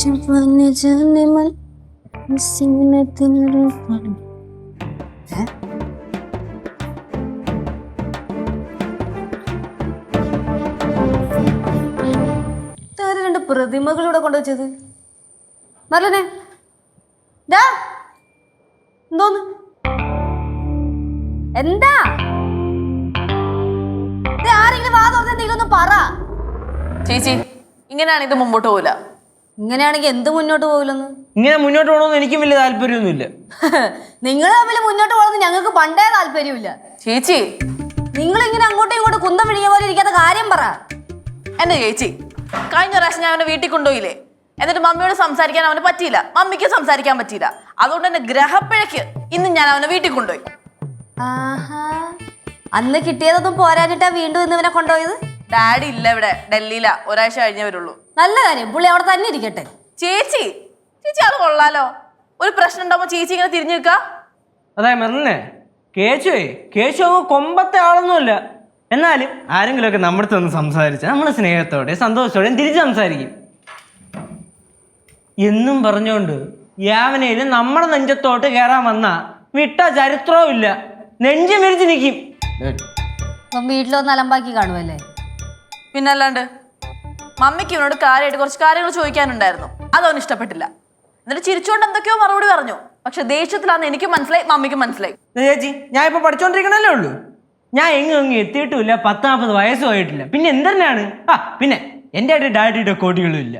ചുവന്ന ജനമൽ സിംഹത്തിൽ രണ്ട് പ്രതിമകളിവിടെ കൊണ്ടുവച്ചത്? നല്ലനെ. ഡാ എന്തോന്ന്? എന്താ? ആരെങ്കിലും വാ തുറന്നെന്തെങ്കിലും ഒന്ന് പറ. ചേച്ചി ഇങ്ങനെയാണ് ഇത് മുമ്പോട്ട് പോകില്ല ഇങ്ങനെയാണെങ്കിൽ എന്ത് മുന്നോട്ട് പോകില്ലെന്ന് ഇങ്ങനെ മുന്നോട്ട് പോകണമെന്ന് എനിക്കും വലിയ താല്പര്യമൊന്നുമില്ല. നിങ്ങൾ തമ്മിൽ മുന്നോട്ട് പോകുന്നത് ഞങ്ങൾക്ക് പണ്ടേ താല്പര്യമില്ല ചേച്ചി. നിങ്ങൾ ഇങ്ങനെ അങ്ങോട്ടും ഇങ്ങോട്ടും കുന്തം വിഴിഞ്ഞ പോലെ ഇരിക്കാത്ത കാര്യം പറ. എന്റെ ചേച്ചി കഴിഞ്ഞ പ്രാവശ്യം ഞാൻ അവനെ വീട്ടിൽ കൊണ്ടുപോയില്ലേ? എന്നിട്ട് മമ്മിയോട് സംസാരിക്കാൻ അവന് പറ്റിയില്ല. മമ്മിക്ക് സംസാരിക്കാൻ പറ്റിയില്ല. അതുകൊണ്ട് തന്നെ ഗ്രഹപ്പിഴയ്ക്ക് ഇന്ന് ഞാൻ അവനെ വീട്ടിൽ കൊണ്ടുപോയി. ആഹാ. അന്ന് കിട്ടിയതൊന്നും പോരാഞ്ഞിട്ടാ വീണ്ടും ഇന്ന് ഇവനെ കൊണ്ടുപോയത്? ഡാഡി ഇല്ല ഇവിടെ. ഡൽഹിയിലാ. ഒരാഴ്ച കഴിഞ്ഞേ വരുള്ളൂ. നല്ല കാര്യം. പുള്ളി അവിടെ തന്നെ ഇരിക്കട്ടെ. ചേച്ചി ചേച്ചി അത് കൊള്ളാലോ. ഒരു പ്രശ്നം ഉണ്ടാവുമ്പോ ചേച്ചി ഇങ്ങനെ തിരിഞ്ഞു നിൽക്ക? അതെ മെറിനെ കേശുവേ കേശു അങ്ങ് കൊമ്പത്തെ ആളൊന്നുമല്ല. എന്നാലും ആരെങ്കിലുമൊക്കെ നമ്മുടെ അടുത്ത് ഒന്ന് സംസാരിച്ചാൽ നമ്മൾ സ്നേഹത്തോടെ സന്തോഷത്തോടെ തിരിച്ച് സംസാരിക്കും. എന്നും പറഞ്ഞുകൊണ്ട് യാവനയിലും നമ്മുടെ നെഞ്ചത്തോട്ട് കയറാൻ വന്ന വിട്ട ചരിത്രവും ഇല്ല. നെഞ്ചും വിരിച്ച് നിൽക്കും വീട്ടിലൊന്ന് അലമ്പാക്കി കാണുമല്ലേ പിന്നല്ലാണ്ട് മമ്മിക്ക് ഇവനോട് കാര്യമായിട്ട് കുറച്ച് കാര്യങ്ങൾ ചോദിക്കാനുണ്ടായിരുന്നു. അതവന് ഇഷ്ടപ്പെട്ടില്ല. എന്നിട്ട് ചിരിച്ചുകൊണ്ട് എന്തൊക്കെയോ മറുപടി പറഞ്ഞു. പക്ഷെ ദേഷ്യത്തിലാന്ന് എനിക്ക് മനസ്സിലായി മമ്മിക്ക് മനസ്സിലായി. ചേച്ചി ഞാൻ ഇപ്പൊ പഠിച്ചോണ്ടിരിക്കണല്ലേ ഉള്ളൂ? ഞാൻ എങ്ങും എങ്ങും എത്തിയിട്ടുമില്ല പത്താമത് നാൽപ്പത് വയസ്സും ആയിട്ടില്ല. പിന്നെ എന്തെന്നാണ് ആ പിന്നെ എന്റെ അടി ഡാഡിയുടെ കോടികളും ഇല്ല.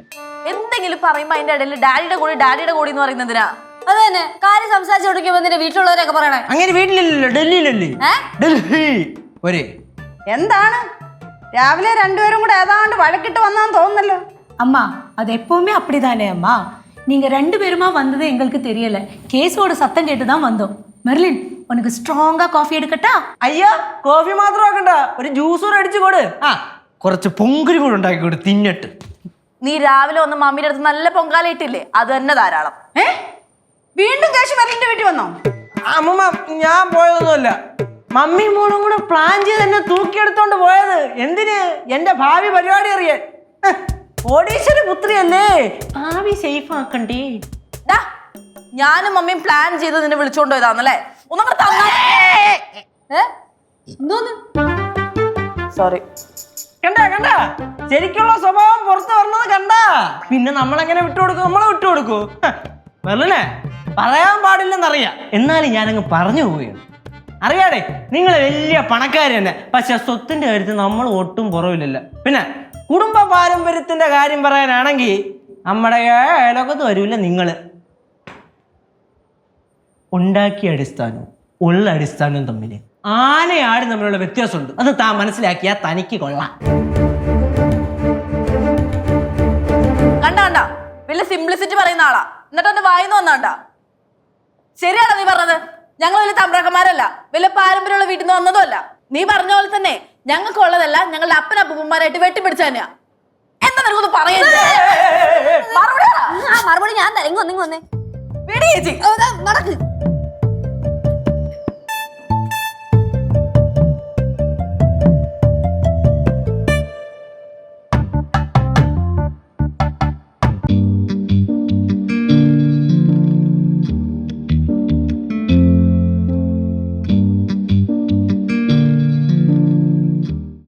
എന്തെങ്കിലും പറയുമ്പോ അതിന്റെ ഇടയിൽ ഡാഡിയുടെ കൂടി ഡാഡിയുടെ കൂടി എന്ന് പറയുന്നത് എന്തിനാ? അത് തന്നെ. കാര്യം സംസാരിച്ചു തുടങ്ങിയപ്പോ നിന്റെ വീട്ടിലുള്ളവരൊക്കെ പറയണേ. അങ്ങനെ വീട്ടിലില്ലല്ലോ ഡൽഹിയിലല്ലേ? ഡൽഹി. ഒരേ. എന്താണ്? രാവിലെ രണ്ടുപേരും കൂടെ ഏതാണ്ട് வழக்கிட்டு வந்தான்னு തോന്നുന്നല്ലോ அம்மா அது எப்பவுமே அப்படிதானே அம்மா நீங்க ரெண்டு பேருமா வந்தது எங்களுக்கு தெரியல கேஸோட சத்தம் கேட்டு தான் வந்தோம் மெர்லின் உனக்கு ஸ்ட்ராங்கா காஃபி எடுக்கட்டா അയ്യോ കോഫി മാത്രം ആക്കണ്ട ഒരു ജ്യൂസ് കൂടെ അടിച്ചു കൊടു ആ കുറച്ച് പൊങ്കുരി കൂടെ ഉണ്ടാക്കി കൊടു തിന്നിട്ട് നീ രാവിലെ വന്ന് മമ്മിയുടെ അടുത്ത് നല്ല പൊങ്കാല ഇട്ടില്ലേ അത് തന്നെ ധാരാളം ഏ വീണ്ടും കേശു മെറിലിന്റെ വീട്ടിൽ വന്നോ അമ്മമ്മ ഞാൻ പോയതൊന്നുമല്ല മമ്മി മോളും കൂടെ പ്ലാൻ ചെയ്ത് എന്നെ തൂക്കിയെടുത്തോണ്ട് പോയത്. എന്തിന്? എന്റെ ഭാവി പരിപാടി അറിയാൻ. ഓഡീഷന് കോടീശ്വര പുത്രിയല്ലേ? ഭാവി സേഫ് ആക്കണ്ടേ? ഞാനും മമ്മിയും പ്ലാൻ ചെയ്ത് നിന്നെ വിളിച്ചോണ്ട് പോയതാന്നല്ലേ? ഒന്നും എന്തോന്ന്? സോറി കണ്ട കണ്ട? ശരിക്കുള്ള സ്വഭാവം പുറത്തു വരണത് കണ്ട? പിന്നെ നമ്മളെങ്ങനെ വിട്ടുകൊടുക്കും നമ്മളെ വിട്ടുകൊടുക്കൂ വെറുതെ പറയാൻ പാടില്ലെന്നറിയാം. എന്നാലും ഞാനങ്ങ് പറഞ്ഞു പോവുകയാണ്. അറിയാടെ നിങ്ങൾ വലിയ പണക്കാർ തന്നെ പക്ഷെ സ്വത്തിന്റെ കാര്യത്തിൽ നമ്മൾ ഒട്ടും പുറവില്ലല്ല പിന്നെ കുടുംബ പാരമ്പര്യത്തിന്റെ കാര്യം പറയാനാണെങ്കിൽ നമ്മുടെ ലോകത്ത് വരൂല നിങ്ങൾ ഉണ്ടാക്കിയ അടിസ്ഥാനവും ഉള്ള അടിസ്ഥാനവും തമ്മിൽ ആനയാടും തമ്മിലുള്ള വ്യത്യാസമുണ്ട്. അത് താൻ മനസ്സിലാക്കിയാൽ തനിക്ക് കൊള്ളാം. കണ്ട വലിയ സിംപ്ലിസിറ്റി പറയുന്ന ആളാ. എന്നിട്ട് വായിന്ന് വന്നാണ്ട ശരിയാണോ നീ പറഞ്ഞത്? ഞങ്ങൾ വലിയ തമ്പ്രാക്കന്മാരല്ല. വലിയ പാരമ്പര്യമുള്ള വീട്ടിൽ നിന്ന് വന്നതും അല്ല നീ പറഞ്ഞ പോലെ തന്നെ ഞങ്ങൾക്ക് ഉള്ളതല്ല ഞങ്ങളുടെ അപ്പന അപ്പൂപ്പന്മാരായിട്ട് വെട്ടിപ്പിടിച്ച തന്നെയാ. എന്താ നിനക്കൊന്ന് പറയുന്നത് മറുപടി ഞാൻ തരങ്ങി ഒന്നിങ്ങി വന്നേ നടക്ക്.